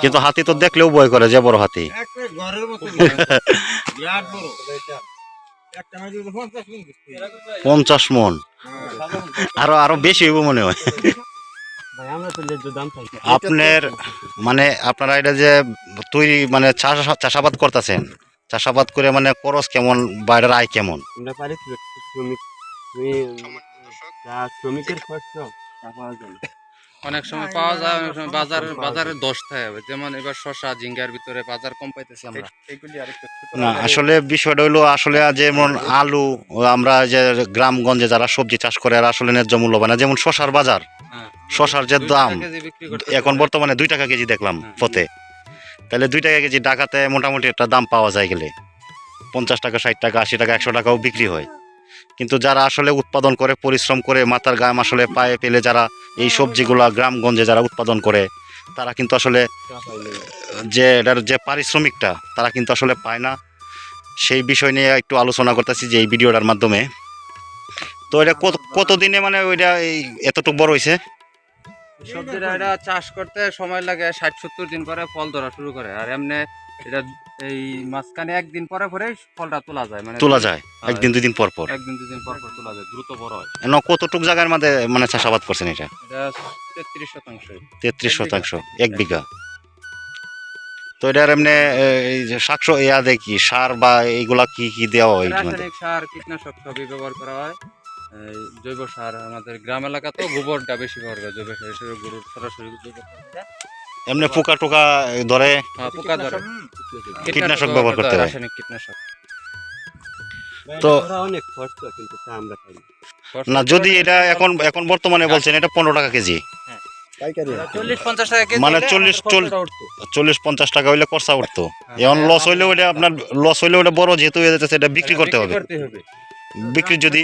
কিন্তু হাতি তো দেখলেও ভয় করে যে বড় হাতি। একটা ঘরের মতো বিরাট বড়। একটা মাঝে পঞ্চাশ মন আরও আরও বেশি হইব মনে হয়। ভাই আমরা তো ন্যায্য দাম চাই। আপনার মানে আপনারা এটা যে তৈরি মানে চাষাবাদ করতেছেন চাষাবাদ করে মানে খরচ কেমন বাইরের আয় কেমন? শ্রমিকের খরচ। অনেক সময় পাওয়া যায় অনেক সময় বাজার বাজারে দশ থাকে। যেমন এবার শসা ঝিঙ্গার ভিতরে বাজার কম পাইতেছি আমরা। না আসলে বিষয়টা হলো আসলে যেমন আলু আমরা যে গ্রামগঞ্জে যারা সবজি চাষ করে আর আসলে ন্যায্য মূল্য পায় না। যেমন শশার বাজার হ্যাঁ। শশার যে দাম এখন বর্তমানে দুই টাকা কেজি দেখলাম হ্যাঁ। পথে। তাহলে দুই টাকা কেজি ঢাকাতে মোটামুটি একটা দাম পাওয়া যায় গেলে। পঞ্চাশ টাকা ষাট টাকা আশি টাকা একশো টাকাও বিক্রি হয়। কিন্তু যারা আসলে উৎপাদন করে, পরিশ্রম করে, মাথার গাম আসলে পায়ে পেলে যারা এই সবজিগুলা গ্রামগঞ্জে যারা উৎপাদন করে, তারা কিন্তু আসলে যে এটার যে পারিশ্রমিকটা, তারা কিন্তু আসলে পায় না। সেই বিষয় নিয়ে একটু আলোচনা করতেছি যে এই ভিডিওটার মাধ্যমে। তো এটা কত, কতদিনে মানে ওইটা এই এতটুকু বড় হয়েছে সবজিটা এটা চাষ করতে সময় লাগে ষাট সত্তর দিন পরে ফল ধরা শুরু করে, আর এমনি এটা এই মাঝখানে একদিন পরে পরে ফলটা তোলা যায় মানে তোলা যায়। একদিন দুই দিন পর পর? একদিন দুদিন পর পর তোলা যায় দ্রুত বড় হয়। এন কতটুক জায়গার মধ্যে মানে চাষাবাদ করছেন এটা? এটা তেত্রিশ শতাংশ। তেত্রিশ শতাংশ এক বিঘা। তো এটার এমনি এই যে শাকস ইয়া দেখি সার বা এইগুলা কি কি দেওয়া হয় রাসায়নিক সার কীটনাশক সবই ব্যবহার করা হয়। জৈব সার আমাদের গ্রাম এলাকা তো গোবরটা বেশি ব্যবহার করে জৈব সার হিসেবে গরুর সরাসরি এমনি পোকা টোকা ধরে? হ্যাঁ, পোকা ধরে। কীটনাশক ব্যবহার করতে হয়। রাসায়নিক কীটনাশক। তো- অনেক খরচা কিন্তু আমরা পাই না। যদি এটা এখন এখন বর্তমানে বলছেন এটা পনেরো টাকা কেজি। কেজি মানে চল্লিশ 40 আমাদের চল- খরচটা উঠতো। চল্লিশ পঞ্চাশ টাকা হইলে খরচা উঠতো। হ্যাঁ, এখন লস হইলে ওটা আপনার লস হইলে ওটা বড় যেহেতু সেটা এটা বিক্রি করতে হবে। বিক্রি যদি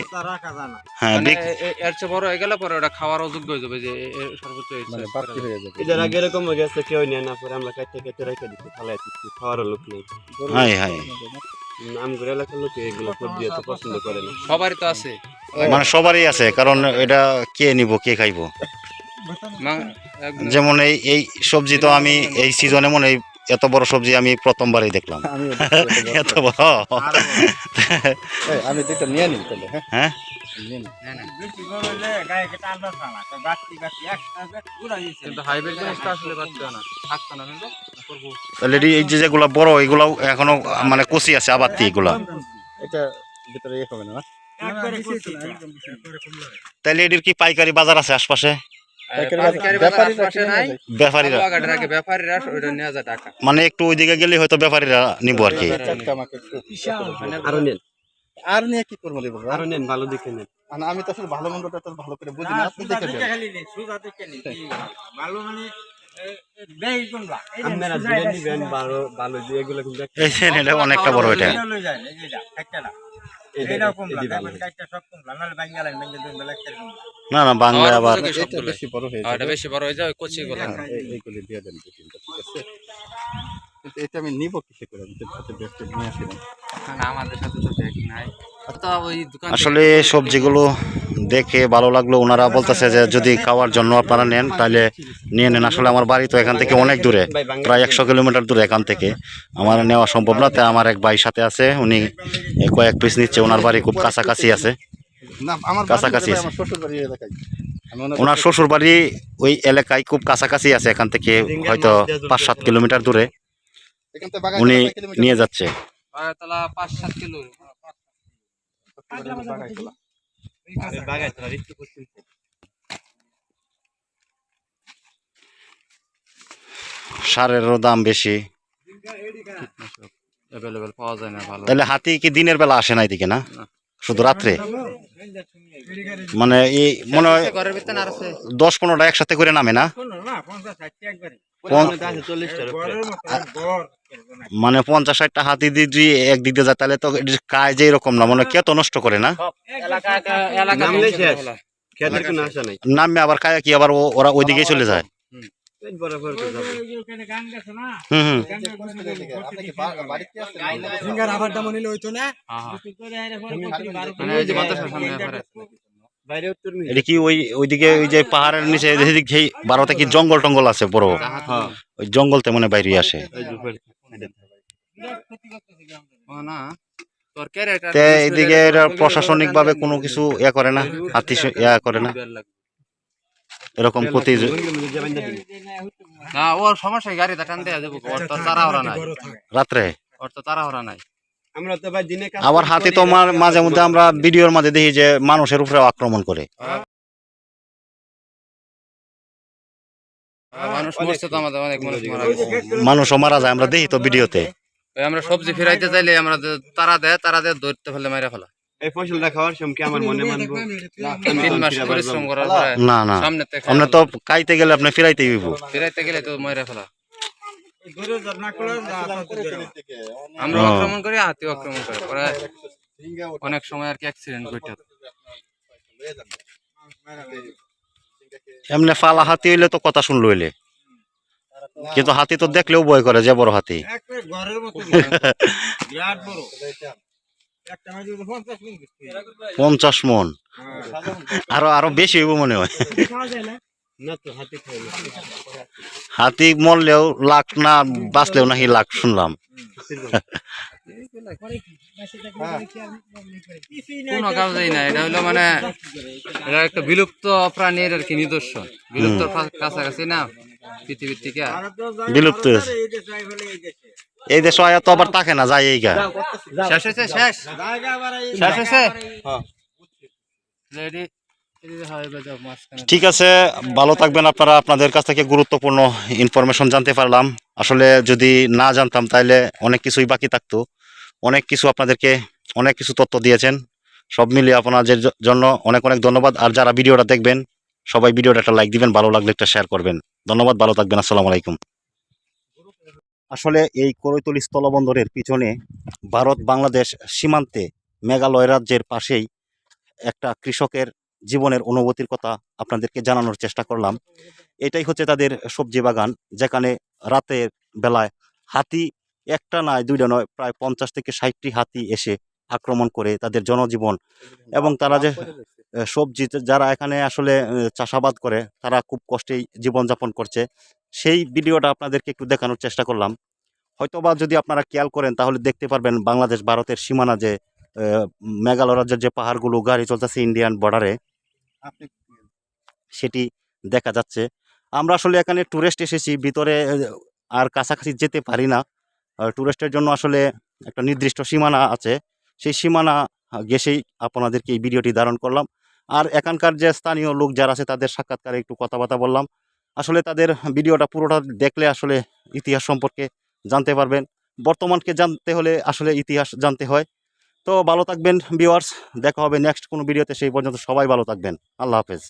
হ্যাঁ মানে এর চেয়ে বড় হয়ে গেলে পরে ওটা খাওয়ার অযোগ্য হয়ে যাবে যে সর্বোচ্চ size করা যাবে। এদের আগে এরকম হয়ে গেছে কেউ নেয় না পরে আমরা কাটতে কেটে রেখে দিচ্ছি ফালাই দিচ্ছি খাওয়ারও লোক নেই। হাই হাই আমগুলো এলাকার লোক এগুলো সবজি এত পছন্দ করে না। সবারই তো আছে। মানে সবারই আছে কারণ এটা কে নিব কে খাইবো? যেমন এই এই সবজি তো আমি এই সিজনে মনে হয় এত বড় সবজি আমি প্রথমবারই দেখলাম। এত বড় আমি দুটো নিয়ে নিই তাহলে হ্যাঁ? এই- যে যেগুলা বড় এগুলা এখনও মানে কচি আছে আবাত্তি এগুলা। এটা ভিতরে ইয়ে হবে না তাহলে এটির কি পাইকারি বাজার আছে আশপাশে? মানে একটু ওইদিকে গেলে হয়তো ব্যাপারীরা নিবো আর কি। আরও নিয়ে কি করব আরও নেন ভালো দেখে নেন। মানে আমি তো আসলে ভালো মন্দটা তো ভালো করে বুঝি না আপনি দেখে ভালো মানে অনেকটা বড় এটা। না না বাংলা আবার। বেশি বড় হয়ে আর বেশি বড় হয়ে যায় কচি গুলো হ্যাঁ, এইগুলি দিয়ে দেন দু তিনটা, ঠিক আছে? কিন্তু এটা আমি নিব কিসে করে? আমি সাথে নিয়ে আমাদের সাথে তো ব্যাগ নাই। ওই দোকান আসলে সবজিগুলো দেখে ভালো লাগল। ওনারা বলতেছে যে যদি খাওয়ার জন্য আপনারা নেন তাহলে নিয়ে নেন। আসলে আমার বাড়ি তো এখান থেকে অনেক দূরে প্রায় একশো কিলোমিটার দূরে এখান থেকে। আমার নেওয়া সম্ভব না তাই আমার এক ভাই সাথে আছে উনি কয়েক পিস নিচ্ছে। ওনার বাড়ি খুব কাছাকাছি আছে। কাছাকাছি আছে। আমার শ্বশুর বাড়ি এলাকায়। আমি ওনার শ্বশুর বাড়ি ওই এলাকায় খুব কাছাকাছি আছে এখান থেকে হয়তো পাঁচ সাত কিলোমিটার দূরে। উনি নিয়ে যাচ্ছে। পাঁচ সাত কিলো। বাগাইতলা। একটু পশ্চিম সারেরও দাম বেশি। অ্যাভেলেবেল পাওয়া যায় না ভালো তাহলে হাতি কি দিনের বেলা আসে না এদিকে না? শুধু রাত্রে? মানে এই মনে হয় দশ পনেরোটা একসাথে করে নামে না? না পঞ্চাশ ষাটটি একবারে কোন- ওখানে তো আছে চল্লিশটার উপরে। ঘরের মতো ঘর মানে পঞ্চাশ ষাটটা হাতি দিয়ে যদি একদিক দিয়ে যায় তাহলে তো কাজ যে এরকম না মানে কে তো নষ্ট করে না? এলাকা এলাকা নামলে ধ্বংস শেষ। করে ফেলা। খেতের কোনো আশা নাই। নামে আবার কায়া কি আবার ও- ওরা ওইদিকেই চলে যায়? হুম। হুম এটা কি ওই ওইদিকে ওই যে পাহাড়ের নিচে এদিক কি জঙ্গল টঙ্গল আছে বড়? হ্যাঁ। ওই জঙ্গল তেমন বাইরে আসে। এইদিকে এটা? প্রশাসনিক ভাবে কোনো কিছু ইয়া করে না হাতি ইয়া করে না। এরকম প্রতি না ওর সমস্যা গাড়ি টান দেয়া দেবো ওর তো তারা ওরা নাই। রাত্রে? ওর তো তারা নাই। আমরা তো ভাই দিনে আবার হাতি তো মাঝে মধ্যে আমরা ভিডিওর মাঝে দেখি যে মানুষের উপরে আক্রমণ করে। মানুষ মরছে তো আমাদের অনেক মানুষ মারা মানুষও মারা যায় আমরা দেখি তো ভিডিওতে। আমরা সবজি ফিরাইতে চাইলে আমরা তারা দেয় তারা দেয় ধরতে ফেলে মাইরা ফেলা। মনে না না সামনে আমরা তো কাইতে গেলে আপনি ফিরাইতে ফিরাইতে গেলে তো মাইরা ফেলা। আমরা আক্রমণ করি হাতি আক্রমণ করে। পরে অনেক সময় আর কি অ্যাক্সিডেন্ট ঘটে। এমনি ফালা হাতি হইলে তো কথা শুনলো হইলে। কিন্তু হাতি তো দেখলেও ভয় করে যে বড় হাতি। একটা ঘরের মতো। বিরাট বড়। একটা মাছ যদি পঞ্চাশ মন আরও আরও বেশি হইব মনে হয়। হাতি মরলেও লাখ না বাঁচলেও নাকি লাখ শুনলাম। কোনো কাজেই না এটা হলো মানে এটা একটা বিলুপ্ত প্রাণীর আর কি নিদর্শন। বিলুপ্ত কাছাকাছি না পৃথিবীর থেকে বিলুপ্ত হয়েছে। এই দেশে আই ফেলে এই দেশে এই দেশে আয়া তো আবার থাকে না যায় এই গা। শেষ হয়েছে হয়েছে। রেডি ঠিক আছে, ভালো থাকবেন আপনারা। আপনাদের কাছ থেকে গুরুত্বপূর্ণ ইনফরমেশন জানতে পারলাম। আসলে যদি না জানতাম, তাহলে অনেক কিছুই বাকি থাকতো। অনেক কিছু আপনাদেরকে অনেক কিছু তথ্য দিয়েছেন। সব মিলিয়ে আপনাদের জন্য অনেক অনেক ধন্যবাদ। আর যারা ভিডিওটা দেখবেন, সবাই ভিডিওটা একটা লাইক দিবেন, ভালো লাগলে একটা শেয়ার করবেন। ধন্যবাদ, ভালো থাকবেন, আসসালামু আলাইকুম। আসলে এই করৈতলি স্থলবন্দরের পিছনে ভারত বাংলাদেশ সীমান্তে মেঘালয় রাজ্যের পাশেই একটা কৃষকের জীবনের অনুভূতির কথা আপনাদেরকে জানানোর চেষ্টা করলাম। এটাই হচ্ছে তাদের সবজি বাগান, যেখানে রাতের বেলায় হাতি একটা নয়, দুইটা নয়, প্রায় পঞ্চাশ থেকে ষাটটি হাতি এসে আক্রমণ করে তাদের জনজীবন। এবং তারা যে সবজি যারা এখানে আসলে চাষাবাদ করে, তারা খুব কষ্টেই জীবনযাপন করছে। সেই ভিডিওটা আপনাদেরকে একটু দেখানোর চেষ্টা করলাম। হয়তোবা যদি আপনারা খেয়াল করেন, তাহলে দেখতে পারবেন বাংলাদেশ, ভারতের সীমানা যে মেঘালয় রাজ্যের যে পাহাড়গুলো, গাড়ি চলতেছে ইন্ডিয়ান বর্ডারে সেটি দেখা যাচ্ছে। আমরা আসলে এখানে ট্যুরিস্ট এসেছি, ভিতরে আর কাছাকাছি যেতে পারি না। ট্যুরিস্টের জন্য আসলে একটা নির্দিষ্ট সীমানা আছে। সেই সীমানা গেছেই আপনাদেরকে এই ভিডিওটি ধারণ করলাম। আর এখানকার যে স্থানীয় লোক যারা আছে, তাদের সাক্ষাৎকারে একটু কথাবার্তা বললাম। আসলে তাদের ভিডিওটা পুরোটা দেখলে আসলে ইতিহাস সম্পর্কে জানতে পারবেন। বর্তমানকে জানতে হলে আসলে ইতিহাস জানতে হয়। তো ভালো থাকবেন ভিওয়ার্স দেখা হবে নেক্সট কোনো ভিডিওতে সেই পর্যন্ত সবাই ভালো থাকবেন। আল্লাহ হাফেজ।